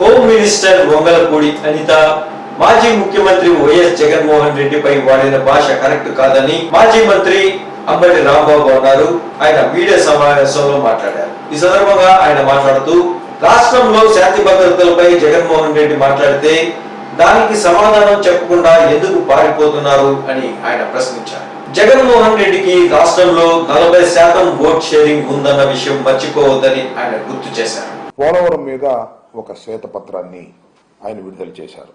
Home minister Vangalapudi Anitha మాజీ ముఖ్యమంత్రి YS Jaganmohan రెడ్డిపై వాడిన భాష కరెక్ట్ కాదని మాజీ మంత్రి అంబటి రాంబాబు అన్నారు. ఆయన మీడియా సమావేశంలో మాట్లాడారు. ఈ సందర్భంగా ఆయన మాట్లాడుతూ రాష్ట్రంలో శాంతి భద్రతలపై జగన్మోహన్ రెడ్డి మాట్లాడితే దానికి సమాధానం చెప్పకుండా ఎందుకు పారిపోతున్నారు అని ఆయన ప్రశ్నించారు. జగన్మోహన్ రెడ్డికి రాష్ట్రంలో నలభై శాతం ఓట్ షేరింగ్ ఉందన్న విషయం మర్చిపోవద్దని ఆయన గుర్తు చేశారు. పోలవరం మీద ఒక శ్వేతపత్రాన్ని ఆయన విడుదల చేశారు.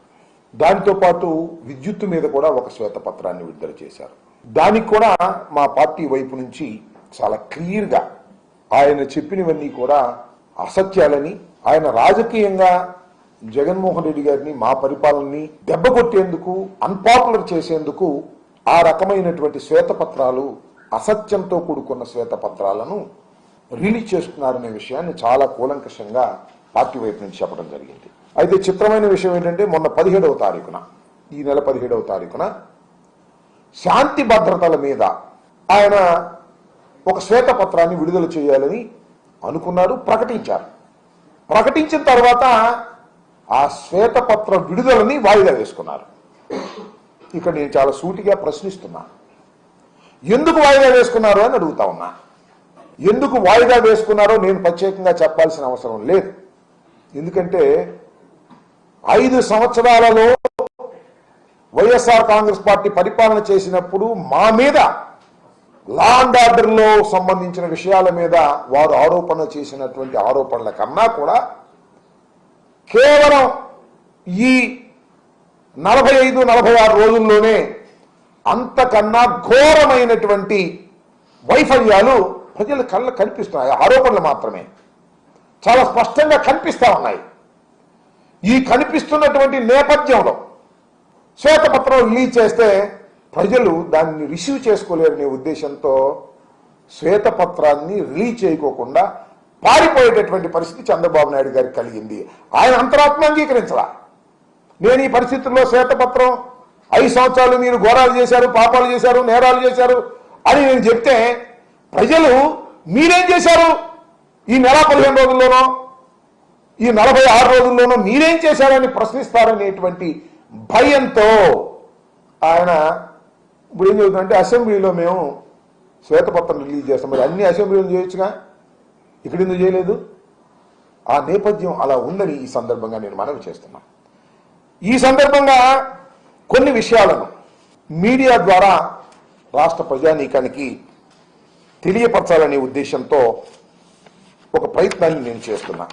దానితో పాటు విద్యుత్తు మీద కూడా ఒక శ్వేతపత్రాన్ని విడుదల చేశారు. దానికి కూడా మా పార్టీ వైపు నుంచి చాలా క్లియర్గా ఆయన చెప్పినవన్నీ కూడా అసత్యాలని ఆయన రాజకీయంగా జగన్మోహన్ రెడ్డి గారిని మా పరిపాలనని దెబ్బ కొట్టేందుకు అన్పాపులర్ చేసేందుకు ఆ రకమైనటువంటి శ్వేతపత్రాలు అసత్యంతో కూడుకున్న శ్వేతపత్రాలను రిలీజ్ చేస్తున్నారనే విషయాన్ని చాలా కూలంకషంగా పార్టీ వైపు నుంచి చెప్పడం జరిగింది. అయితే చిత్రమైన విషయం ఏంటంటే మొన్న పదిహేడవ తారీఖున ఈ నెల పదిహేడవ తారీఖున శాంతి భద్రతల మీద ఆయన ఒక శ్వేతపత్రాన్ని విడుదల చేయాలని అనుకున్నారు ప్రకటించారు. ప్రకటించిన తర్వాత ఆ శ్వేతపత్ర విడుదలని వాయిదా వేసుకున్నారు. ఇక్కడ నేను చాలా సూటిగా ప్రశ్నిస్తున్నా. ఎందుకు వాయిదా వేసుకున్నారు అని అడుగుతా ఉన్నా. ఎందుకు వాయిదా వేసుకున్నారో నేను ప్రత్యేకంగా చెప్పాల్సిన అవసరం లేదు. ఎందుకంటే ఐదు సంవత్సరాలలో వైఎస్ఆర్ కాంగ్రెస్ పార్టీ పరిపాలన చేసినప్పుడు మా మీద లా అండ్ ఆర్డర్లో సంబంధించిన విషయాల మీద వారు ఆరోపణ చేసినటువంటి ఆరోపణల కన్నా కూడా కేవలం ఈ నలభై ఐదు నలభై ఆరు రోజుల్లోనే అంతకన్నా ఘోరమైనటువంటి వైఫల్యాలు ప్రజల కళ్ళ కనిపిస్తున్నాయి ఆరోపణలు మాత్రమే. చాలా స్పష్టంగా కనిపిస్తా ఉన్నాయి. ఈ కనిపిస్తున్నటువంటి నేపథ్యంలో శ్వేతపత్రం రిలీజ్ చేస్తే ప్రజలు దాన్ని రిసీవ్ చేసుకోలేరనే ఉద్దేశంతో శ్వేతపత్రాన్ని రిలీజ్ చేయకోకుండా పారిపోయేటటువంటి పరిస్థితి చంద్రబాబు నాయుడు గారికి కలిగింది. ఆయన అంతరాత్మ అంగీకరించరా నేను ఈ పరిస్థితుల్లో శ్వేతపత్రం ఐదు సంవత్సరాలు మీరు ఘోరాలు చేశారు పాపాలు చేశారు నేరాలు చేశారు అని నేను చెప్తే ప్రజలు మీరేం చేశారు? ఈ నెల పదిహేను రోజుల్లోనో ఈ నలభై ఆరు రోజుల్లోనూ మీరేం చేశారని ప్రశ్నిస్తారనేటువంటి భయంతో ఆయన ఇప్పుడు ఏం చెబుతుందంటే అసెంబ్లీలో మేము శ్వేతపత్రం రిలీజ్ చేస్తాం. మరి అన్ని అసెంబ్లీలు చేయొచ్చుగా? ఇక్కడ ఎందుకు చేయలేదు? ఆ నేపథ్యం అలా ఉందని ఈ సందర్భంగా నేను మనవి చేస్తున్నా. ఈ సందర్భంగా కొన్ని విషయాలను మీడియా ద్వారా రాష్ట్ర ప్రజానీకానికి తెలియపరచాలనే ఉద్దేశంతో ఒక ప్రయత్నాన్ని నేను చేస్తున్నా.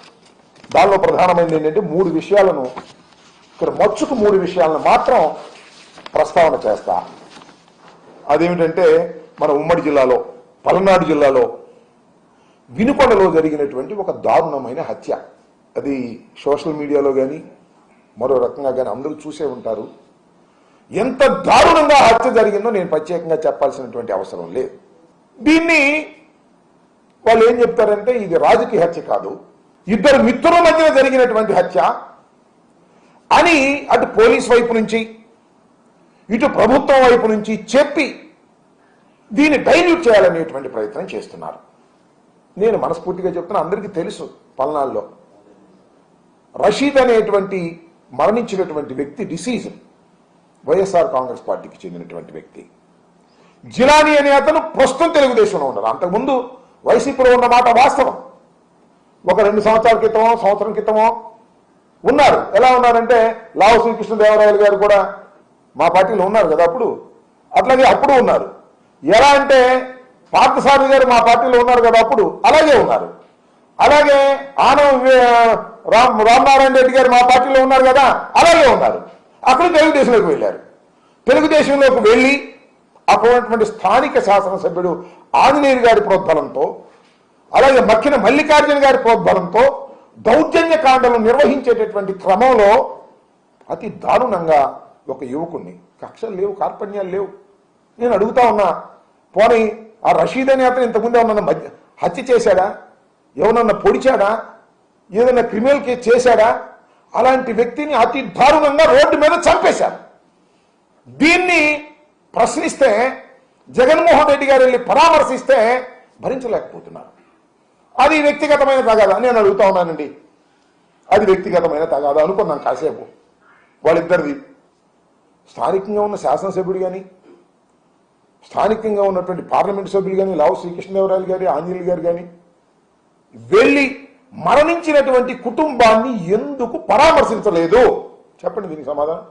దానిలో ప్రధానమైనది ఏంటంటే మూడు విషయాలను ఇక్కడ మచ్చుకు మూడు విషయాలను మాత్రం ప్రస్తావన చేస్తా. అదేమిటంటే మన ఉమ్మడి జిల్లాలో పల్నాడు జిల్లాలో వినుకొండలో జరిగినటువంటి ఒక దారుణమైన హత్య. అది సోషల్ మీడియాలో కానీ మరో రకంగా కానీ అందరూ చూసే ఉంటారు. ఎంత దారుణంగా హత్య జరిగిందో నేను ప్రత్యేకంగా చెప్పాల్సినటువంటి అవసరం లేదు. దీన్ని వాళ్ళు ఏం చెప్తారంటే ఇది రాజకీయ హత్య కాదు. ఇద్దరు మిత్రుల మధ్య జరిగినటువంటి హత్య. అని అటు పోలీస్ వైపు నుంచి ఇటు ప్రభుత్వం వైపు నుంచి చెప్పి దీన్ని డైల్యూట్ చేయాలనేటువంటి ప్రయత్నం చేస్తున్నారు. నేను మనస్ఫూర్తిగా చెప్తున్నా అందరికీ తెలుసు పల్నాల్లో రషీద్ అనేటువంటి మరణించినటువంటి వ్యక్తి డిసీజ్ వైఎస్ఆర్ కాంగ్రెస్ పార్టీకి చెందినటువంటి వ్యక్తి. జిలానీ అనే అతను ప్రస్తుతం తెలుగుదేశంలో ఉన్నారు అంతకుముందు వైసీపీలో ఉన్న మాట వాస్తవం. ఒక రెండు సంవత్సరాల క్రితమో సంవత్సరం క్రితమో ఉన్నారు. ఎలా ఉన్నారంటే లావు శ్రీకృష్ణదేవరాయలు గారు కూడా మా పార్టీలో ఉన్నారు కదా అప్పుడు? అట్లాగే అప్పుడు ఉన్నారు. ఎలా అంటే పార్థసారథి గారు మా పార్టీలో ఉన్నారు కదా అప్పుడు? అలాగే ఉన్నారు. అలాగే ఆనం రామ్ రామనారాయణ రెడ్డి గారు మా పార్టీలో ఉన్నారు కదా? అలాగే ఉన్నారు. అక్కడ తెలుగుదేశంలోకి వెళ్ళారు. తెలుగుదేశంలోకి వెళ్ళి అటువంటి స్థానిక శాసనసభ్యుడు ఆంజనేయులు గారి ప్రోద్బలంతో అలాగే మక్కిన మల్లికార్జున గారి ప్రోద్బలంతో దౌర్జన్య కాండలు నిర్వహించేటటువంటి క్రమంలో అతి దారుణంగా ఒక యువకుణ్ణి కక్షలు లేవు కార్పణ్యాలు లేవు. నేను అడుగుతా ఉన్నా పోనీ ఆ రషీద్ అనే అతను ఇంతకుముందు ఏమన్నా మధ్య హత్య చేశాడా? ఏమన్నా పొడిచాడా? ఏదైనా క్రిమినల్ కేసు చేశాడా? అలాంటి వ్యక్తిని అతి దారుణంగా రోడ్డు మీద చంపేశారు. దీన్ని ప్రశ్నిస్తే జగన్మోహన్ రెడ్డి గారు వెళ్ళి పరామర్శిస్తే భరించలేకపోతున్నారు. అది వ్యక్తిగతమైన తగాదా నేను అడుగుతా ఉన్నానండి. అది వ్యక్తిగతమైన తగాదా అనుకున్నాను కాసేపు. వాళ్ళిద్దరిది. స్థానికంగా ఉన్న శాసనసభ్యుడు కానీ స్థానికంగా ఉన్నటువంటి పార్లమెంట్ సభ్యులు కానీ లావు శ్రీకృష్ణదేవరాయలు గారి ఆంజనేయులు గారు కానీ వెళ్ళి మరణించినటువంటి కుటుంబాన్ని ఎందుకు పరామర్శించలేదు? చెప్పండి దీనికి సమాధానం.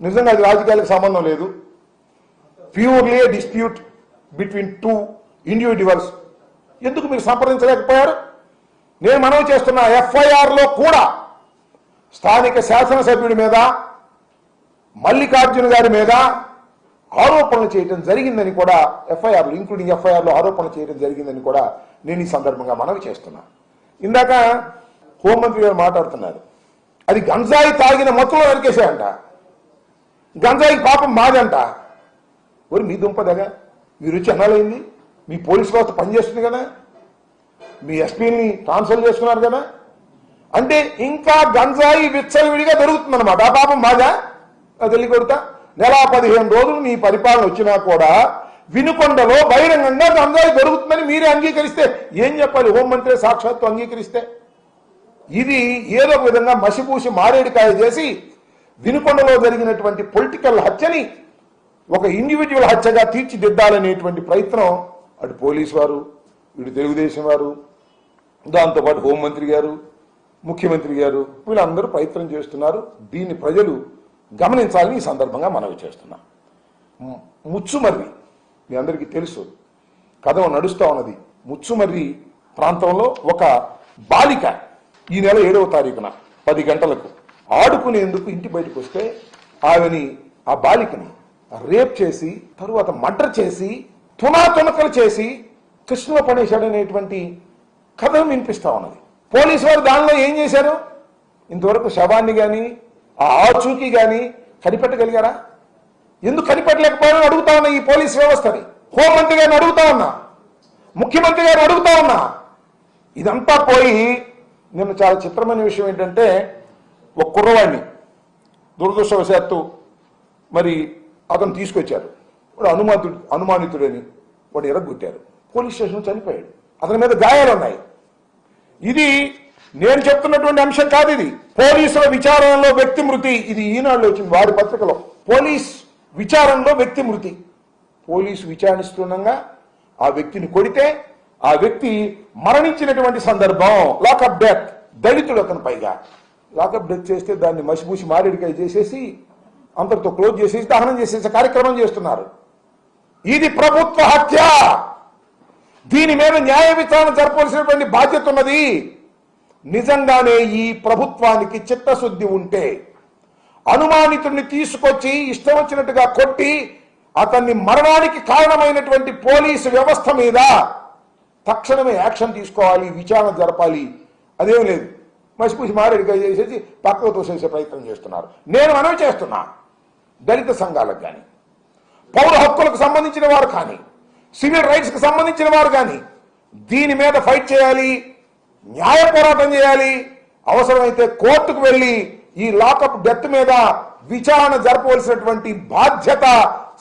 నిజంగా అది రాజకీయాలకు సంబంధం లేదు. Purely dispute between two individuals ఎందుకు మీరు సంప్రదించలేకపోయారు? నేను మనవి చేస్తున్న ఎఫ్ఐఆర్లో కూడా స్థానిక శాసనసభ్యుడి మీద మల్లికార్జున గారి మీద ఆరోపణలు చేయడం జరిగిందని కూడా ఎఫ్ఐఆర్లు ఇంక్లూడింగ్ ఎఫ్ఐఆర్లో ఆరోపణలు చేయడం జరిగిందని కూడా నేను ఈ సందర్భంగా మనవి చేస్తున్నా. ఇందాక హోంమంత్రి గారు మాట్లాడుతున్నారు. అది గంజాయి తాగిన మొత్తంలో నరికేసాయంట గంజాయి పాపం మాదంట. మరి మీ దుంపదగా మీరు వచ్చి అనాలైంది మీ పోలీస్ వ్యవస్థ పనిచేస్తుంది కదా. మీ ఎస్పీని ట్రాన్స్ఫర్ చేసుకున్నారు కదా. అంటే ఇంకా గంజాయి విచ్చలవిడిగా దొరుకుతుందన్నమాట. ఆ పాపం మాదా అది వెళ్ళి కొడతా నెల పదిహేను రోజులు నీ పరిపాలన వచ్చినా కూడా వినుకొండలో బహిరంగంగా గంజాయి దొరుకుతుందని మీరే అంగీకరిస్తే ఏం చెప్పాలి? హోంమంత్రి సాక్షాత్తు అంగీకరిస్తే. ఇది ఏదో ఒక విధంగా మసిపూసి మారేడుకాయ చేసి వినుకొండలో జరిగినటువంటి పొలిటికల్ హత్యని ఒక ఇండివిజువల్ హత్యగా తీర్చిదిద్దాలనేటువంటి ప్రయత్నం అటు పోలీసు వారు ఇటు తెలుగుదేశం వారు దాంతోపాటు హోంమంత్రి గారు ముఖ్యమంత్రి గారు వీళ్ళందరూ ప్రయత్నం చేస్తున్నారు. దీన్ని ప్రజలు గమనించాలని ఈ సందర్భంగా మనవి చేస్తున్నాం. ముచ్చుమర్రి మీ అందరికీ తెలుసు కథ నడుస్తూ ఉన్నది. ముచ్చుమర్రి ప్రాంతంలో ఒక బాలిక ఈ నెల ఏడవ తారీఖున పది గంటలకు ఆడుకునేందుకు ఇంటి బయటకు వస్తే ఆమెని ఆ బాలికని రేప్ చేసి తరువాత మర్డర్ చేసి తునా తునకలు చేసి కృష్ణలో పడేశాడనేటువంటి కథను వినిపిస్తా ఉన్నది. పోలీసు వారు దానిలో ఏం చేశారు? ఇంతవరకు శవాన్ని కానీ ఆ ఆచూకీ కానీ కనిపెట్టగలిగారా? ఎందుకు కనిపెట్టలేకపోయారని అడుగుతా ఉన్నా ఈ పోలీస్ వ్యవస్థని హోంమంత్రి గారిని అడుగుతా ఉన్నా. ముఖ్యమంత్రి గారిని అడుగుతా ఉన్నా. ఇదంతా పోయి నిన్న చాలా చిత్రమైన విషయం ఏంటంటే ఒక కుర్రవాడిని దురదృష్టవశాత్తు మరి అతను తీసుకొచ్చారు. వాడు అనుమాతుడు అనుమానితుడని వాడు ఎరగొట్టారు. పోలీస్ స్టేషన్ చనిపోయాడు. అతని మీద గాయాలు ఉన్నాయి. ఇది నేను చెప్తున్నటువంటి అంశం కాదు ఇది. పోలీసుల విచారణలో వ్యక్తి మృతి. ఇది ఈనాడులో వచ్చింది. వారి పత్రికలో. పోలీస్ విచారణలో వ్యక్తి మృతి. పోలీసు విచారిస్తుండగా ఆ వ్యక్తిని కొడితే ఆ వ్యక్తి మరణించినటువంటి సందర్భం. లాకప్ డెత్ దళితుడు అతను పైగా. లాకప్ డెత్ చేస్తే దాన్ని మసిపూసి మారేడికాయ చేసేసి అంతటితో క్లోజ్ చేసేసి దహనం చేసేసే కార్యక్రమం చేస్తున్నారు. ఇది ప్రభుత్వ హత్య. దీని మీద న్యాయ విచారణ జరపవలసినటువంటి బాధ్యత ఉన్నది. నిజంగానే ఈ ప్రభుత్వానికి చిత్తశుద్ధి ఉంటే అనుమానితుడిని తీసుకొచ్చి ఇష్టం వచ్చినట్టుగా కొట్టి అతన్ని మరణానికి కారణమైనటువంటి పోలీసు వ్యవస్థ మీద తక్షణమే యాక్షన్ తీసుకోవాలి విచారణ జరపాలి. అదేం లేదు. మసిపూసి మారేడిగా చేసేసి పక్కకు తోసేసే ప్రయత్నం చేస్తున్నారు. నేను మనవి చేస్తున్నా. దళిత సంఘాలకు కానీ పౌర హక్కులకు సంబంధించిన వారు కానీ సివిల్ రైట్స్కి సంబంధించిన వారు కానీ దీని మీద ఫైట్ చేయాలి న్యాయ పోరాటం చేయాలి. అవసరమైతే కోర్టుకు వెళ్ళి ఈ లాకప్ డెత్ మీద విచారణ జరపవలసినటువంటి బాధ్యత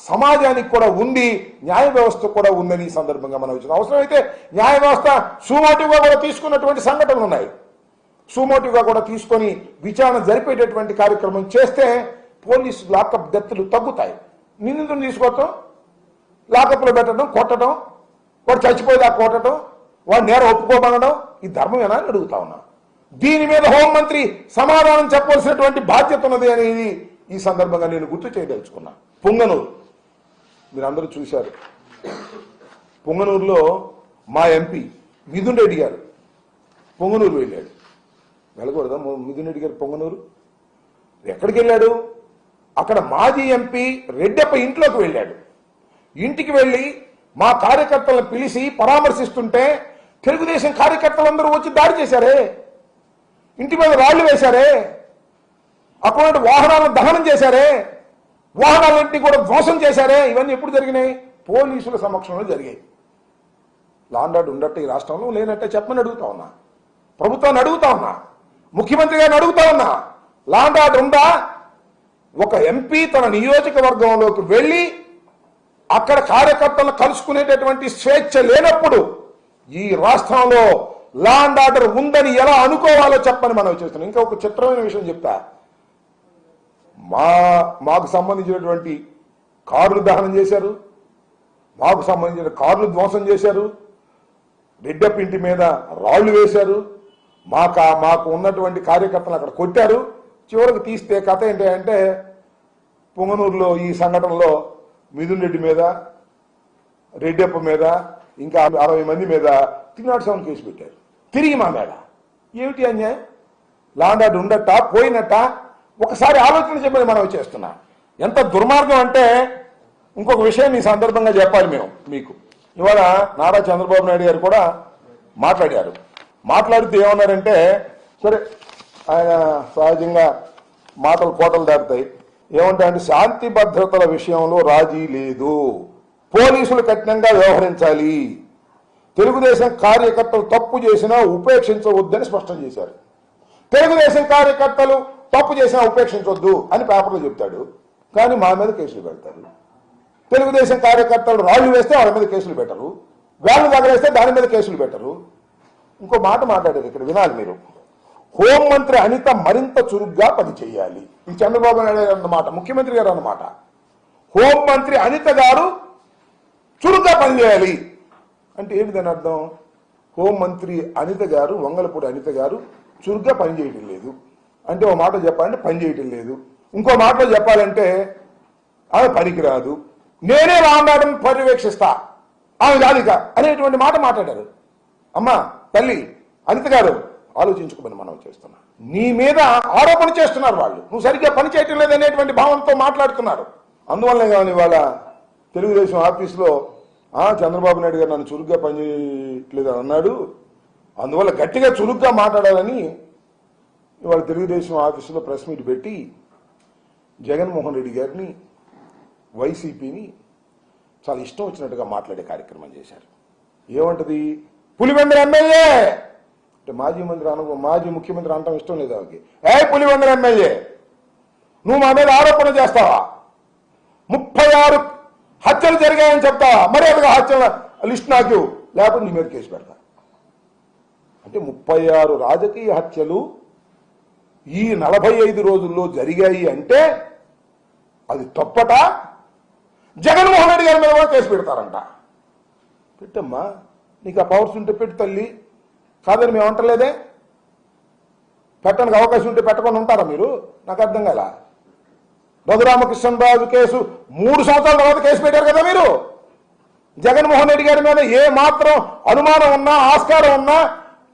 సమాజానికి కూడా ఉంది న్యాయ వ్యవస్థ కూడా ఉందని ఈ సందర్భంగా మనం వచ్చిన అవసరమైతే న్యాయ వ్యవస్థ సుమోటివ్గా కూడా తీసుకున్నటువంటి సంఘటనలు ఉన్నాయి. సుమోటివ్గా కూడా తీసుకొని విచారణ జరిపేటటువంటి కార్యక్రమం చేస్తే పోలీసు లాకప్ డెత్లు తగ్గుతాయి. నిందితుని తీసుకోవటం లాకప్లో పెట్టడం కొట్టడం వాడు చచ్చిపోయేలా కొట్టడం వాడు నేరం ఒప్పుకోమనడం ఈ ధర్మమేనా అని అడుగుతా ఉన్నా. దీని మీద హోంమంత్రి సమాధానం చెప్పవలసినటువంటి బాధ్యత ఉన్నది అనేది ఈ సందర్భంగా నేను గుర్తు చేయదలుచుకున్నా. పొంగనూరు. మీరందరూ చూశారు. పొంగనూరులో మా ఎంపీ మిథున్ రెడ్డి గారు పొంగనూరు వెళ్ళాడు. వెళ్ళకూడదా? మిథున్ రెడ్డి గారు పొంగనూరు? ఎక్కడికి వెళ్ళాడు? అక్కడ మాజీ ఎంపీ రెడ్డప్ప ఇంట్లోకి వెళ్ళాడు. ఇంటికి వెళ్ళి మా కార్యకర్తలను పిలిచి పరామర్శిస్తుంటే తెలుగుదేశం కార్యకర్తలందరూ వచ్చి దాడి చేశారే? ఇంటి మీద రాళ్ళు వేశారే? అటువంటి వాహనాలను దహనం చేశారే? వాహనాలన్నింటినీ కూడా ధ్వంసం చేశారే? ఇవన్నీ ఎప్పుడు జరిగినాయి? పోలీసుల సమక్షంలో జరిగాయి. లాండాడు ఉండట్టు ఈ రాష్ట్రంలో లేనట్టే చెప్పమని అడుగుతా ఉన్నా. ప్రభుత్వాన్ని అడుగుతా ఉన్నా. ముఖ్యమంత్రి గారిని అడుగుతా ఉన్నా. లాండాడు ఉందా? ఒక ఎంపీ తన నియోజకవర్గంలోకి వెళ్ళి అక్కడ కార్యకర్తలను కలుసుకునేటటువంటి స్వేచ్ఛ లేనప్పుడు ఈ రాష్ట్రంలో లా అండ్ ఆర్డర్ ఉందని ఎలా అనుకోవాలో చెప్పని మనం చేస్తున్నాం. ఇంకా ఒక చిత్రమైన విషయం చెప్తా. మా మాకు సంబంధించినటువంటి కార్లు దహనం చేశారు. మాకు సంబంధించిన కార్లు ధ్వంసం చేశారు. రెడ్డప్ ఇంటి మీద రాళ్ళు వేశారు. మాకు మాకు ఉన్నటువంటి కార్యకర్తలు అక్కడ కొట్టారు. చివరికి తీస్తే కథ ఏంటి అంటే పొంగనూరులో ఈ సంఘటనలో మిథున్ రెడ్డి మీద రెడ్డప్ప మీద ఇంకా అరవై మంది మీద త్రీ నాట్ సెవెన్ కేసు పెట్టారు. తిరిగి మా మీద ఏమిటి అన్యాయం? లాండాడు ఉండట పోయినట్ట ఒకసారి ఆలోచన చెప్పని మనం చేస్తున్నాం. ఎంత దుర్మార్గం అంటే ఇంకొక విషయం ఈ సందర్భంగా చెప్పాలి మేము మీకు. ఇవాళ నారా చంద్రబాబు నాయుడు గారు కూడా మాట్లాడారు. మాట్లాడితే ఏమన్నారంటే సరే ఆయన సహజంగా మాటలు కోటలు దాటుతాయి. ఏమంటాయంటే శాంతి భద్రతల విషయంలో రాజీ లేదు. పోలీసులు కఠినంగా వ్యవహరించాలి. తెలుగుదేశం కార్యకర్తలు తప్పు చేసినా ఉపేక్షించవద్దని స్పష్టం చేశారు. తెలుగుదేశం కార్యకర్తలు తప్పు చేసినా ఉపేక్షించవద్దు అని పేపర్లో చెప్తాడు. కానీ మా మీద కేసులు పెడతారు. తెలుగుదేశం కార్యకర్తలు రాళ్ళు వేస్తే వాళ్ళ మీద కేసులు పెట్టరు. వేళ్ళు తగలేస్తే దాని మీద కేసులు పెట్టరు. ఇంకో మాట మాట్లాడారు ఇక్కడ వినాలి మీరు. హోంమంత్రి అనిత మరింత చురుగ్గా పనిచేయాలి. ఇది చంద్రబాబు నాయుడు గారు అన్నమాట ముఖ్యమంత్రి గారు అన్నమాట. హోంమంత్రి అనిత గారు చురుగ్గా పనిచేయాలి. అంటే ఏమి దాని అర్థం? హోంమంత్రి అనిత గారు వంగలపూడి అనిత గారు చురుగ్గా పనిచేయటం లేదు. అంటే ఒక మాట చెప్పాలంటే పనిచేయటం లేదు. ఇంకో మాటలో చెప్పాలంటే ఆమె పనికిరాదు. నేనే రామారం పర్యవేక్షిస్తా. ఆమె జాలిక అనేటువంటి మాట మాట్లాడారు. అమ్మా తల్లి అనిత గారు ఆలోచించుకోమని మనం చేస్తున్నాం. నీ మీద ఆరోపణ చేస్తున్నారు వాళ్ళు. నువ్వు సరిగ్గా పని చేయటం లేదనేటువంటి భావంతో మాట్లాడుతున్నారు. అందువల్లనే కానీ ఇవాళ తెలుగుదేశం ఆఫీసులో చంద్రబాబు నాయుడు గారు నన్ను చురుగ్గా పనిచేయట్లేదు అని అన్నాడు. అందువల్ల గట్టిగా చురుగ్గా మాట్లాడాలని ఇవాళ తెలుగుదేశం ఆఫీసులో ప్రెస్ మీట్ పెట్టి జగన్మోహన్ రెడ్డి గారిని వైసీపీని చాలా ఇష్టం వచ్చినట్టుగా మాట్లాడే కార్యక్రమం చేశారు. ఏమంటది? పులివెందుల ఎమ్మెల్యే! అంటే మాజీ మంత్రి అను మాజీ ముఖ్యమంత్రి అనటం ఇష్టం లేదు ఆమెకి ఏ పులివందర ఎమ్మెల్యే? నువ్వు మా మీద ఆరోపణ చేస్తావా? ముప్పై ఆరు హత్యలు జరిగాయని చెప్తావా? మర్యాదగా హత్యల లిస్ట్ నాకు? లేకపోతే నీ మీద కేసు పెడతా. అంటే ముప్పై ఆరు రాజకీయ హత్యలు ఈ నలభై ఐదు రోజుల్లో జరిగాయి అంటే అది తప్పట. జగన్మోహన్ రెడ్డి గారి మీద కూడా కేసు పెడతారంట. పెట్టమ్మా నీకు ఆ పవర్స్ ఉంటే పెట్టు తల్లి. కాదని మేము అంటలేదే పెట్టడానికి అవకాశం ఉంటే పెట్టకుండా ఉంటారా మీరు? నాకు అర్థం కాల? రఘురామకృష్ణరాజు కేసు మూడు సంవత్సరాల తర్వాత కేసు పెట్టారు కదా మీరు? జగన్మోహన్ రెడ్డి గారి మీద ఏ మాత్రం అనుమానం ఉన్నా ఆస్కారం ఉన్నా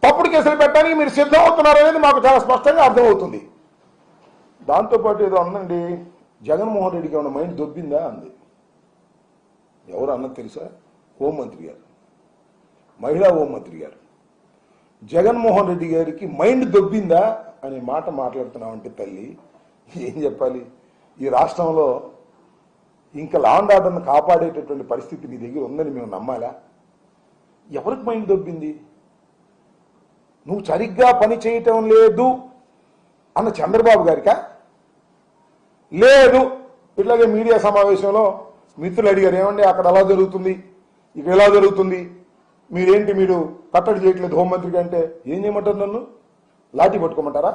తప్పుడు కేసులు పెట్టడానికి మీరు సిద్ధం అవుతున్నారు అనేది మాకు చాలా స్పష్టంగా అర్థమవుతుంది. దాంతోపాటు ఏదో ఉందండి జగన్మోహన్ రెడ్డికి ఏమైనా మైండ్ దొబ్బిందా అంది. ఎవరు అన్నది తెలుసా? హోంమంత్రి గారు. మహిళా హోంమంత్రి గారు. జగన్మోహన్ రెడ్డి గారికి మైండ్ దొబ్బిందా అనే మాట మాట్లాడుతున్నామంటే తల్లి ఏం చెప్పాలి? ఈ రాష్ట్రంలో ఇంకా లాండ్ ఆర్డర్ను కాపాడేటటువంటి పరిస్థితి మీ దగ్గర ఉందని మేము నమ్మాలా? ఎవరికి మైండ్ దొబ్బింది? నువ్వు సరిగ్గా పని చేయటం లేదు అన్న చంద్రబాబు గారికా? లేదు. ఇట్లాగే మీడియా సమావేశంలో మిత్రులు అడిగారు ఏమండి అక్కడ అలా జరుగుతుంది ఇక్కడ ఎలా జరుగుతుంది మీరేంటి మీరు కట్టడి చేయట్లేదు హోంమంత్రికి అంటే ఏం చేయమంటారు నన్ను? లాఠీ పట్టుకోమంటారా?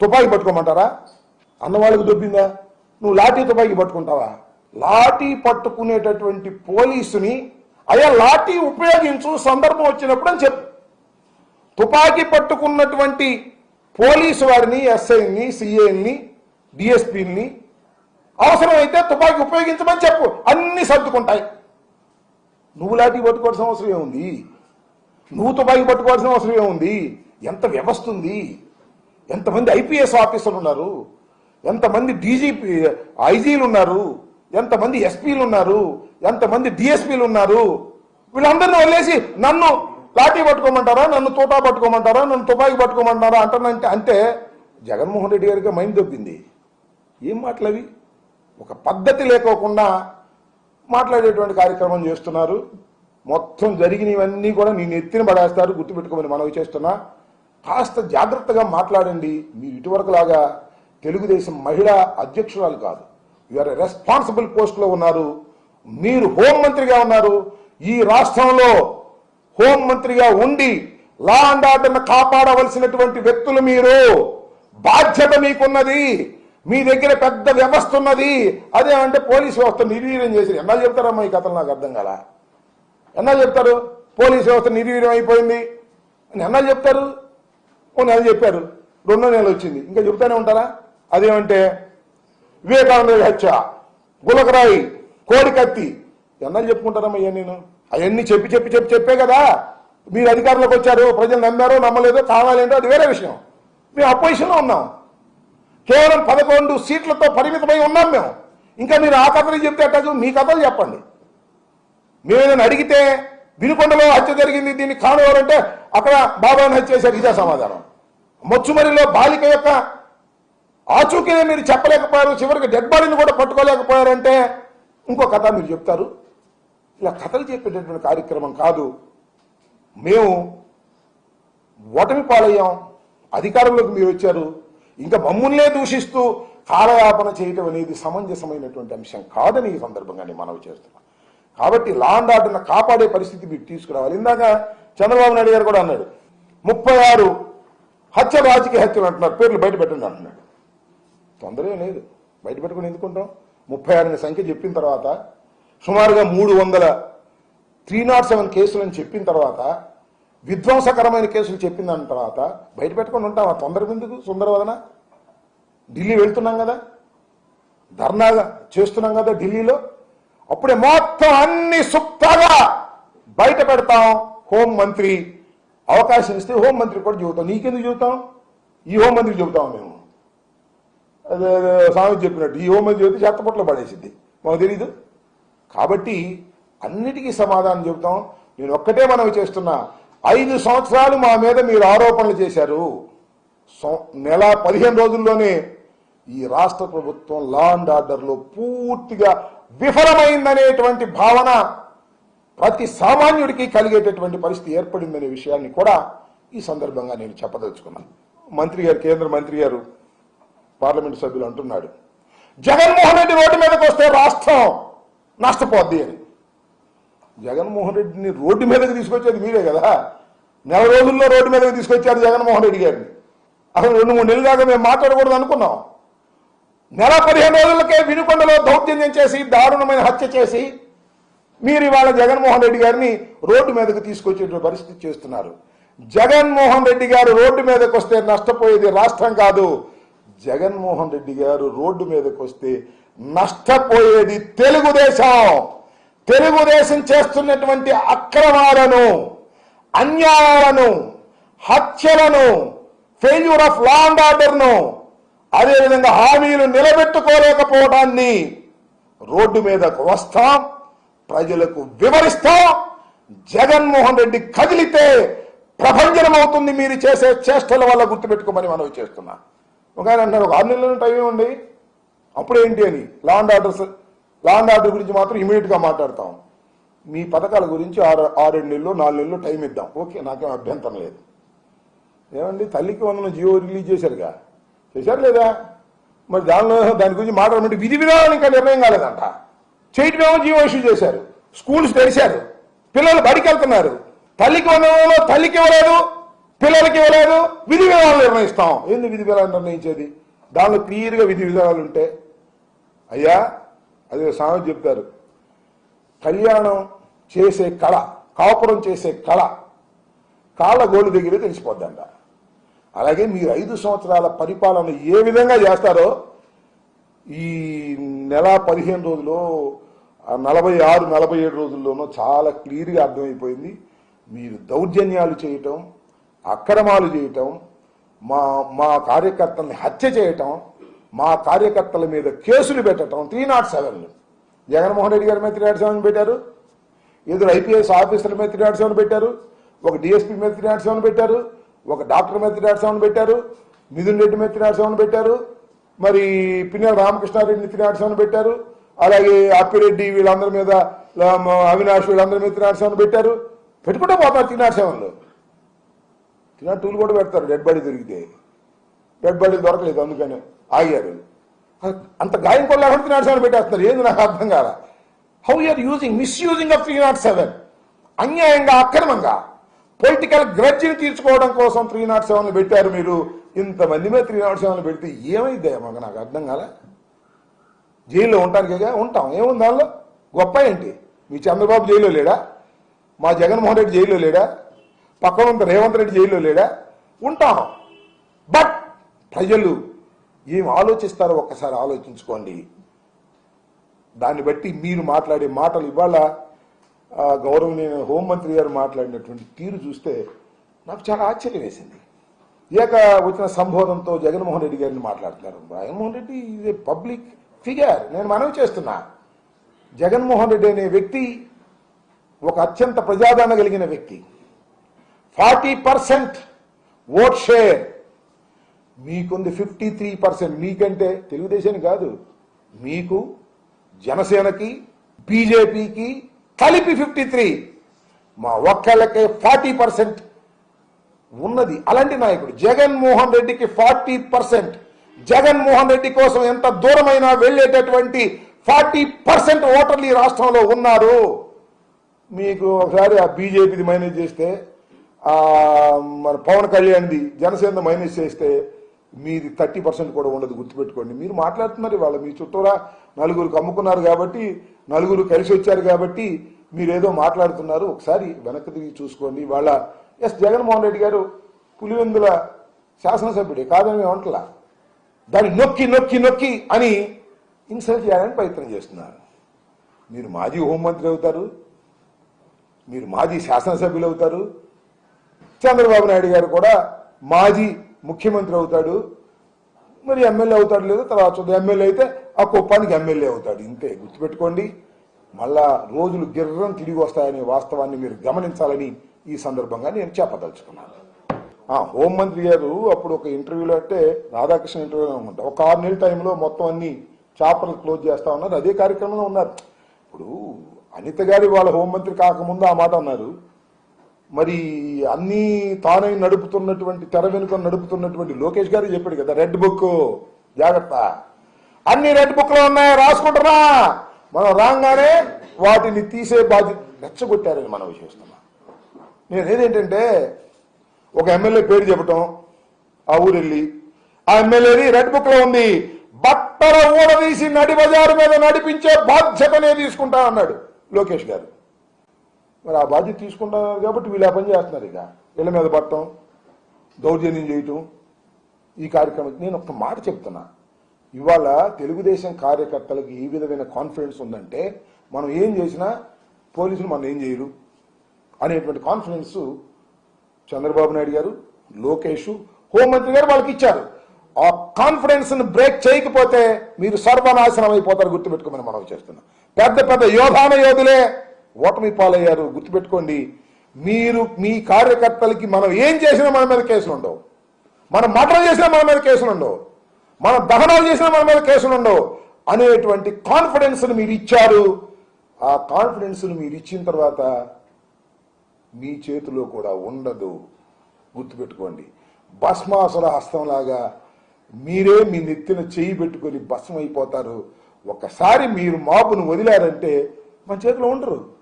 తుపాకీ పట్టుకోమంటారా? అన్నవాళ్ళకి దొబ్బిందా? నువ్వు లాఠీ తుపాకి పట్టుకుంటావా? లాఠీ పట్టుకునేటటువంటి పోలీసుని అయ్యా లాఠీ ఉపయోగించు సందర్భం వచ్చినప్పుడు అని చెప్పు. తుపాకీ పట్టుకున్నటువంటి పోలీసు వారిని ఎస్ఐని సిఐని డిఎస్పీని అవసరమైతే తుపాకీ ఉపయోగించమని చెప్పు. అన్ని సర్దుకుంటాయి. నువ్వు లాఠీ పట్టుకోవాల్సిన అవసరం ఏముంది? నువ్వు తుపాకీ పట్టుకోవాల్సిన అవసరం ఏముంది? ఎంత వ్యవస్థ ఉంది? ఎంతమంది ఐపీఎస్ ఆఫీసర్లు ఉన్నారు? ఎంతమంది డీజీపీ ఐజీలు ఉన్నారు? ఎంతమంది ఎస్పీలు ఉన్నారు? ఎంతమంది డిఎస్పీలు ఉన్నారు? వీళ్ళందరినీ వదిలేసి నన్ను లాఠీ పట్టుకోమంటారా? నన్ను తోటా పట్టుకోమంటారా? నన్ను తుపాకి పట్టుకోమంటారా? అంటానంటే అంటే జగన్మోహన్ రెడ్డి గారికి మైండ్ దొబ్బింది. ఏం మాటలవి ఒక పద్ధతి లేకోకుండా మాట్లాడేటువంటి కార్యక్రమం చేస్తున్నారు. మొత్తం జరిగినవన్నీ కూడా నేను ఎత్తిన పడేస్తారు గుర్తుపెట్టుకోమని మనవి చేస్తున్నా. కాస్త జాగ్రత్తగా మాట్లాడండి. మీరు ఇటువరకు లాగా తెలుగుదేశం మహిళా అధ్యక్షురాలు కాదు. యూఆర్ రెస్పాన్సిబుల్ పోస్ట్లో ఉన్నారు. మీరు హోంమంత్రిగా ఉన్నారు. ఈ రాష్ట్రంలో హోంమంత్రిగా ఉండి లా అండ్ ఆర్డర్ను కాపాడవలసినటువంటి వ్యక్తులు మీరు. బాధ్యత మీకున్నది. మీ దగ్గర పెద్ద వ్యవస్థ ఉన్నది. అదే అంటే పోలీస్ వ్యవస్థ నిర్వీర్యం చేసి ఎలా చెప్తారమ్మా ఈ కథలు నాకు అర్థం కదా ఎన్నా చెప్తారు? పోలీస్ వ్యవస్థ నిర్వీర్యం అయిపోయింది అని ఎన్నా చెప్తారు? ఓ నెల చెప్పారు. రెండో నెల వచ్చింది. ఇంకా చెప్తానే ఉంటారా? అదేమంటే వివేకానంద హత్య గులకరాయి కోడి కత్తి ఎన్నా చెప్పుకుంటారమ్మా ఇవన్నీ నేను? అవన్నీ చెప్పి చెప్పి చెప్పి చెప్పే కదా. మీరు అధికారంలోకి వచ్చారు ప్రజలు నమ్మారో నమ్మలేదో కావాలేంటో అది వేరే విషయం. మేము అపోజిషన్లో ఉన్నాం. కేవలం పదకొండు సీట్లతో పరిమితమై ఉన్నాం మేము. ఇంకా మీరు ఆ కథలు చెప్తే అట్టదు మీ కథలు చెప్పండి. మేమేదైనా అడిగితే వినుకొండలో హత్య జరిగింది దీన్ని కానువారంటే అక్కడ బాబాను హత్య చేశారు ఇదే సమాధానం. మొచ్చుమరిలో బాలిక యొక్క ఆచూకీనే మీరు చెప్పలేకపోయారు చివరికి డెడ్ బాడీని కూడా పట్టుకోలేకపోయారంటే ఇంకో కథ మీరు చెప్తారు. ఇలా కథలు చెప్పేటటువంటి కార్యక్రమం కాదు. మేము ఓటమి పాలయ్యాం అధికారంలోకి మీరు వచ్చారు. ఇంకా మమ్మల్నే దూషిస్తూ కాలయాపన చేయటం అనేది సమంజసమైనటువంటి అంశం కాదని ఈ సందర్భంగా నేను మనవి చేస్తున్నాను. కాబట్టి లా అండ్ ఆర్డర్ను కాపాడే పరిస్థితి మీరు తీసుకురావాలి. ఇందాక చంద్రబాబు నాయుడు గారు కూడా అన్నాడు ముప్పై ఆరు హత్య రాజకీయ హత్యలు అంటున్నారు పేర్లు బయట పెట్టండి అంటున్నాడు. తొందర లేదు బయట పెట్టుకుని ఎందుకుంటాం? ముప్పై ఆరు సంఖ్య చెప్పిన తర్వాత సుమారుగా మూడు వందల త్రీ నాట్ సెవెన్ కేసులు అని చెప్పిన తర్వాత విధ్వంసకరమైన కేసులు చెప్పిన దాని తర్వాత బయట పెట్టుకొని ఉంటాం. తొందర ఎందుకు? సుందరవదన? ఢిల్లీ వెళ్తున్నాం కదా? ధర్నాగా చేస్తున్నాం కదా ఢిల్లీలో? అప్పుడే మొత్తం అన్ని సుప్తగా బయట పెడతాం హోం మంత్రి. అవకాశం ఇస్తే హోం మంత్రి కూడా చెబుతాం. నీకెందుకు చెబుతాం? ఈ హోం మంత్రి చెబుతాం మేము. అదే స్వామి చెప్పినట్టు ఈ హోం మంత్రి చెబితే చెత్తపట్లో పడేసింది మాకు తెలీదు. కాబట్టి అన్నిటికీ సమాధానం చెబుతాం. నేను ఒక్కటే మనవి చేస్తున్నా. ఐదు సంవత్సరాలు మా మీద మీరు ఆరోపణలు చేశారు. నెల పదిహేను రోజుల్లోనే ఈ రాష్ట్ర ప్రభుత్వం లా అండ్ ఆర్డర్లో పూర్తిగా విఫలమైందనేటువంటి భావన ప్రతి సామాన్యుడికి కలిగేటటువంటి పరిస్థితి ఏర్పడిందనే విషయాన్ని కూడా ఈ సందర్భంగా నేను చెప్పదలుచుకున్నాను. మంత్రి గారు కేంద్ర మంత్రి గారు పార్లమెంట్ సభ్యులు అంటున్నాడు జగన్మోహన్ రెడ్డి రోడ్డు మీదకి వస్తే రాష్ట్రం నష్టపోద్ది అని. జగన్మోహన్ రెడ్డిని రోడ్డు మీదకి తీసుకొచ్చేది మీరే కదా. నెల రోజుల్లో రోడ్డు మీదకి తీసుకొచ్చారు జగన్మోహన్ రెడ్డి గారిని. అసలు రెండు మూడు నెలలు దాకా మేము మాట్లాడకూడదు అనుకున్నాం. నెల పదిహేను రోజులకే వినుకొండలో దౌర్జన్యం చేసి దారుణమైన హత్య చేసి మీరు ఇవాళ జగన్మోహన్ రెడ్డి గారిని రోడ్డు మీదకి తీసుకొచ్చేటువంటి పరిస్థితి చేస్తున్నారు. జగన్మోహన్ రెడ్డి గారు రోడ్డు మీదకు వస్తే నష్టపోయేది రాష్ట్రం కాదు. జగన్మోహన్ రెడ్డి గారు రోడ్డు మీదకు వస్తే నష్టపోయేది తెలుగుదేశం. తెలుగుదేశం చేస్తున్నటువంటి అక్రమాలను అన్యాయాలను హత్యలను ఫెయిల్యూర్ ఆఫ్ లా అండ్ ఆర్డర్ను అదేవిధంగా హామీలు నిలబెట్టుకోలేకపోవడాన్ని రోడ్డు మీదకు వస్తాం ప్రజలకు వివరిస్తాం జగన్మోహన్ రెడ్డి కదిలితే ప్రభంజనం అవుతుంది మీరు చేసే చేష్టల వల్ల గుర్తుపెట్టుకోమని మనవి చేస్తున్నా. ఒక ఆయన అంటారు ఒక ఆరు నెలల టైం ఇవ్వండి అప్పుడు ఏంటి అని ల్యాండ్ ఆర్డర్స్ లాండ్ ఆర్డర్ గురించి మాత్రం ఇమీడియట్గా మాట్లాడతాం. మీ పథకాల గురించి ఆరు ఆరేడు నెలలు నాలుగు నెలలు టైం ఇద్దాం. ఓకే నాకేం అభ్యంతరం లేదు. ఏమండి తల్లికి వందన జియో రిలీజ్ చేశారుగా? చేశారు లేదా? మరి దానిలో దాని గురించి మాట్లాడమంటే విధి విధానం ఇంకా నిర్ణయం కాలేదంట. చేయటమేమో జీవో ఇష్యూ చేశారు. స్కూల్స్ తెరిచారు. పిల్లలు బడికి వెళ్తున్నారు. తల్లికి వందనంలో తల్లికి ఇవ్వలేదు పిల్లలకి ఇవ్వలేదు. విధి విధానాలు నిర్ణయిస్తాం. ఏంది విధి విధానాలు నిర్ణయించేది? దానిలో క్లియర్గా విధి విధానాలు ఉంటే. అయ్యా అదే సామెత చెప్తారు కళ్యాణం చేసే కళ కాపురం చేసే కళ కాళ్ళ గోలు దగ్గరే తెలిసిపోద్దంట. అలాగే మీరు ఐదు సంవత్సరాల పరిపాలన ఏ విధంగా చేస్తారో ఈ నెల పదిహేను రోజులు నలభై ఆరు నలభై ఏడు రోజుల్లోనూ చాలా క్లియర్గా అర్థమైపోయింది. మీరు దౌర్జన్యాలు చేయటం అక్రమాలు చేయటం మా మా కార్యకర్తల్ని హత్య చేయటం మా కార్యకర్తల మీద కేసులు పెట్టడం త్రీ నాట్ సెవెన్లు జగన్మోహన్ రెడ్డి గారి మీద త్రీ నాట్ సెవెన్ పెట్టారు. ఇద్దరు ఐపీఎస్ ఆఫీసర్ల మీద త్రీ నాట్ సెవెన్ పెట్టారు. ఒక డిఎస్పీ మీద త్రీ నాట్ సెవెన్ పెట్టారు. ఒక డాక్టర్ మీద త్రీ పెట్టారు మిథున్ రెడ్డి మీద త్రీ పెట్టారు మరి పిన్నెల రామకృష్ణారెడ్డిని త్రీ పెట్టారు అలాగే అప్పిరెడ్డి వీళ్ళందరి మీద అవినాష్ వీళ్ళందరి మీద త్రీ పెట్టారు. పెట్టుకుంటే పోతారు త్రీ నాట్ టూలు కూడా పెడతారు డెడ్ బాడీ దొరికితే. డెడ్ బాడీ దొరకలేదు అందుకని ఆగారు. అంత గాయం కొల్ల త్రీ నాట్ పెట్టేస్తున్నారు ఏంది నాకు అర్థం కాదా how you're using misusing of three not seven? అన్యాయంగా అక్రమంగా. పొలిటికల్ గ్రడ్జిని తీర్చుకోవడం కోసం త్రీ నాట్ సెవెన్ పెట్టారు మీరు. ఇంతమంది మీద త్రీ నాట్ సెవెన్ పెడితే ఏమైంది మాకు? నాకు అర్థం కాలే? జైల్లో ఉంటానికిగా ఉంటాం. ఏముంది దానిలో? గొప్ప ఏంటి? మీ చంద్రబాబు జైల్లో లేడా? మా జగన్మోహన్ రెడ్డి జైల్లో లేడా? పక్కన రేవంత్ రెడ్డి జైల్లో లేడా? ఉంటాం. బట్ ప్రజలు ఏం ఆలోచిస్తారో ఒక్కసారి ఆలోచించుకోండి. దాన్ని బట్టి మీరు మాట్లాడే మాటలు ఇవాళ గౌరవనీయ హోంమంత్రి గారు మాట్లాడినటువంటి తీరు చూస్తే నాకు చాలా ఆశ్చర్యం వేసింది. ఇక వచ్చిన సంబోధనతో జగన్మోహన్ రెడ్డి గారిని మాట్లాడుతున్నారు. Jaganmohan Reddy is a public figure నేను మనవి చేస్తున్నా. జగన్మోహన్ రెడ్డి అనే వ్యక్తి ఒక అత్యంత ప్రజాదరణ కలిగిన వ్యక్తి. Forty percent vote share. మీకుంది fifty three percent. మీకంటే తెలుగుదేశానికి కాదు. మీకు జనసేనకి బీజేపీకి కలిపి ఫిఫ్టీ త్రీ మా ఒక్కళ్ళకే ఫార్టీ పర్సెంట్ ఉన్నది. అలాంటి నాయకుడు. జగన్మోహన్ రెడ్డికి ఫార్టీ పర్సెంట్ జగన్మోహన్ రెడ్డి కోసం ఎంత దూరమైనా వెళ్ళేటటువంటి ఫార్టీ పర్సెంట్ ఓటర్లు ఈ రాష్ట్రంలో ఉన్నారు. మీకు ఒకసారి ఆ బీజేపీది మైనస్ చేస్తే మన పవన్ కళ్యాణ్ది జనసేన మైనస్ చేస్తే మీది థర్టీ పర్సెంట్ కూడా ఉండదు గుర్తుపెట్టుకోండి. మీరు మాట్లాడుతున్నారు వాళ్ళ మీ చుట్టూరా నలుగురికి అమ్ముకున్నారు కాబట్టి నలుగురు కలిసి వచ్చారు కాబట్టి మీరేదో మాట్లాడుతున్నారు. ఒకసారి వెనక్కి తిరిగి చూసుకోండి. వాళ్ళ ఎస్ జగన్మోహన్ రెడ్డి గారు పులివెందుల శాసనసభ్యుడే కాదని మేము అంటలా. దాన్ని నొక్కి నొక్కి నొక్కి అని ఇన్సల్ట్ చేయాలని ప్రయత్నం చేస్తున్నారు. మీరు మాజీ హోంమంత్రి అవుతారు. మీరు మాజీ శాసనసభ్యులు అవుతారు. చంద్రబాబు నాయుడు గారు కూడా మాజీ ముఖ్యమంత్రి అవుతాడు. మరి ఎమ్మెల్యే అవుతాడు లేదు తర్వాత చూద్దాం. ఎమ్మెల్యే అయితే ఆ కుప్పానికి ఎమ్మెల్యే అవుతాడు. ఇంతే గుర్తుపెట్టుకోండి. మళ్ళా రోజులు గిర్రం తిరిగి వస్తాయనే వాస్తవాన్ని మీరు గమనించాలని ఈ సందర్భంగా నేను చెప్పదలుచుకున్నాను. ఆ హోంమంత్రి గారు అప్పుడు ఒక ఇంటర్వ్యూలో అంటే రాధాకృష్ణ ఇంటర్వ్యూలో అనుకుంటా ఒక ఆరు నెలల టైంలో మొత్తం అన్ని చాపర్లు క్లోజ్ చేస్తా ఉన్నారు. అదే కార్యక్రమంలో ఉన్నారు. ఇప్పుడు అనిత గారి వాళ్ళ హోంమంత్రి కాకముందు ఆ మాట అన్నారు. మరి అన్ని తానై నడుపుతున్నటువంటి తెర వెనుక నడుపుతున్నటువంటి లోకేష్ గారు చెప్పాడు కదా రెడ్ బుక్ జాగ్రత్త. అన్ని రెడ్ బుక్లో ఉన్నాయి? రాసుకుంటున్నా. మనం రాగానే వాటిని తీసే బాధ్యత రెచ్చగొట్టారని మనం చేస్తున్నాం నేను ఏదేంటంటే ఒక ఎమ్మెల్యే పేరు చెప్పటం ఆ ఊరు వెళ్ళి ఆ ఎమ్మెల్యేది రెడ్ బుక్లో ఉంది. బట్టల ఊడదీసి నడి బజారు మీద నడిపించే బాధ్యతనే తీసుకుంటా అన్నాడు లోకేష్ గారు. మరి ఆ బాధ్యత తీసుకుంటున్నారు కాబట్టి వీళ్ళు ఆ పని చేస్తున్నారు ఇక. ఇళ్ళ మీద పట్టడం దౌర్జన్యం చేయటం ఈ కార్యక్రమం. నేను ఒక మాట చెప్తున్నా. ఇవాళ తెలుగుదేశం కార్యకర్తలకు ఏ విధమైన కాన్ఫిడెన్స్ ఉందంటే మనం ఏం చేసినా పోలీసులు మనం ఏం చేయరు. అనేటువంటి కాన్ఫిడెన్స్ చంద్రబాబు నాయుడు గారు లోకేష్ హోంమంత్రి గారు వాళ్ళకి ఇచ్చారు. ఆ కాన్ఫిడెన్స్ని బ్రేక్ చేయకపోతే మీరు సర్వనాశనం అయిపోతారు గుర్తుపెట్టుకోమని మనం చేస్తున్నాం. పెద్ద పెద్ద యోధాన యోధులే ఓటమి పాలయ్యారు గుర్తుపెట్టుకోండి. మీరు మీ కార్యకర్తలకి మనం ఏం చేసినా మన మీద కేసులు ఉండవు. మనం మటన్ చేసినా మన మీద కేసులు ఉండవు. మనం దహనాలు చేసినా మన మీద కేసులు ఉండవు. అనేటువంటి కాన్ఫిడెన్స్ను మీరు ఇచ్చారు. ఆ కాన్ఫిడెన్స్ను మీరు ఇచ్చిన తర్వాత మీ చేతిలో కూడా ఉండదు. గుర్తుపెట్టుకోండి. భస్మాసుర హస్తంలాగా మీరే మీ నెత్తిన చేయి పెట్టుకొని భస్మం అయిపోతారు మీరు మాపును వదిలారంటే మన చేతిలో ఉండరు.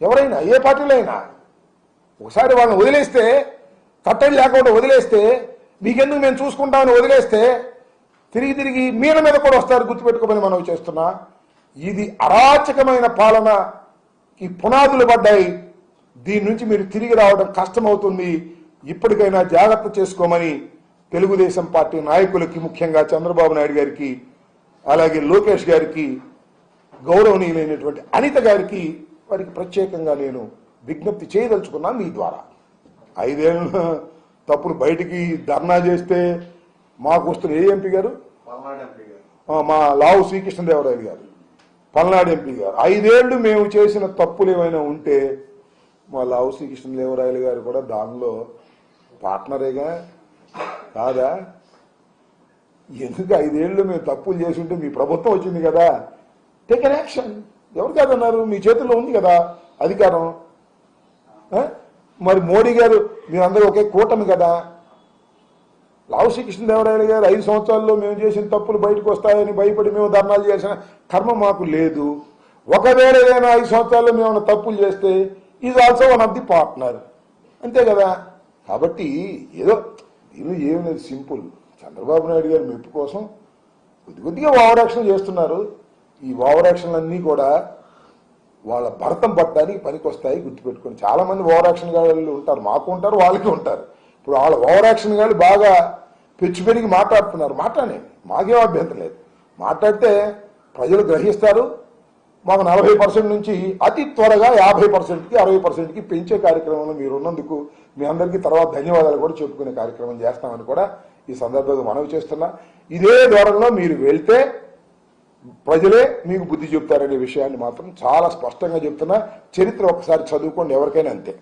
ఎవరైనా ఏ పార్టీలో అయినా ఒకసారి వాళ్ళని వదిలేస్తే తట్టడి లేకుండా వదిలేస్తే మీకెందుకు మేము చూసుకుంటామని వదిలేస్తే తిరిగి తిరిగి మీన మీద కూడా వస్తారు గుర్తుపెట్టుకోమని మనం చేస్తున్నా. ఇది అరాచకమైన పాలనకి పునాదులు పడ్డాయి. దీని నుంచి మీరు తిరిగి రావడం కష్టమవుతుంది. ఇప్పటికైనా జాగ్రత్త చేసుకోమని తెలుగుదేశం పార్టీ నాయకులకి ముఖ్యంగా చంద్రబాబు నాయుడు గారికి అలాగే లోకేష్ గారికి గౌరవనీయులైనటువంటి అనిత గారికి వారికి ప్రత్యేకంగా నేను విజ్ఞప్తి చేయదలుచుకున్నా మీ ద్వారా. ఐదేళ్ళ తప్పులు బయటికి ధర్నా చేస్తే మాకు వస్తున్న ఏ ఎంపీ గారు? మా లావు శ్రీకృష్ణదేవరాయలు గారు. పల్నాడు ఎంపీ గారు. ఐదేళ్ళు మేము చేసిన తప్పులు ఏమైనా ఉంటే మా లావు శ్రీకృష్ణదేవరాయలు గారు కూడా దానిలో పార్ట్నరేగా కాదా? ఎందుకు ఐదేళ్ళు మేము తప్పులు చేసి ఉంటే మీ ప్రభుత్వం వచ్చింది కదా? టేక్ అన్ యాక్షన్ ఎవరు కాదన్నారు? మీ చేతుల్లో ఉంది కదా అధికారం. మరి మోడీ గారు మీరందరూ ఒకే కూటమి కదా? లావు శ్రీకృష్ణదేవరాయలు గారు ఐదు సంవత్సరాల్లో మేము చేసిన తప్పులు బయటకు వస్తాయని భయపడి మేము ధర్నాలు చేసిన కర్మ మాకు లేదు. ఒకవేళ ఏదైనా ఐదు సంవత్సరాల్లో మేము తప్పులు చేస్తే is also one of the partner అంతే కదా? కాబట్టి ఏదో దీనిలో ఏమి లేదు సింపుల్. చంద్రబాబు నాయుడు గారి మెప్పు కోసం కొద్ది కొద్దిగా ఓవర్ చేస్తున్నారు. ఈ ఓవర్ యాక్షన్లన్నీ కూడా వాళ్ళ భరతం పట్టడానికి పనికొస్తాయి గుర్తుపెట్టుకొని చాలామంది మంది ఓవర్ యాక్షన్ గాళ్ళు ఉంటారు. మాకు ఉంటారు వాళ్ళకి ఉంటారు. ఇప్పుడు వాళ్ళ ఓవర్ యాక్షన్ గాళ్ళు బాగా పెచ్చు పెరిగి మాట్లాడుతున్నారు. మాట్లాడండి. మాకేం అభ్యంతరం లేదు. మాట్లాడితే ప్రజలు గ్రహిస్తారు. మాకు నలభై పర్సెంట్ నుంచి అతి త్వరగా యాభై పర్సెంట్కి అరవై పర్సెంట్కి పెంచే కార్యక్రమంలో మీరు ఉన్నందుకు మీ అందరికీ తర్వాత ధన్యవాదాలు కూడా చెప్పుకునే కార్యక్రమం చేస్తామని కూడా ఈ సందర్భంగా మనవి చేస్తున్నా. ఇదే ధోరణిలో మీరు వెళ్తే ప్రజలే మీకు బుద్ధి చెప్తారనే విషయాన్ని మాత్రం చాలా స్పష్టంగా చెప్తున్నా. చరిత్ర ఒకసారి చదువుకోండి ఎవరికైనా అంతే.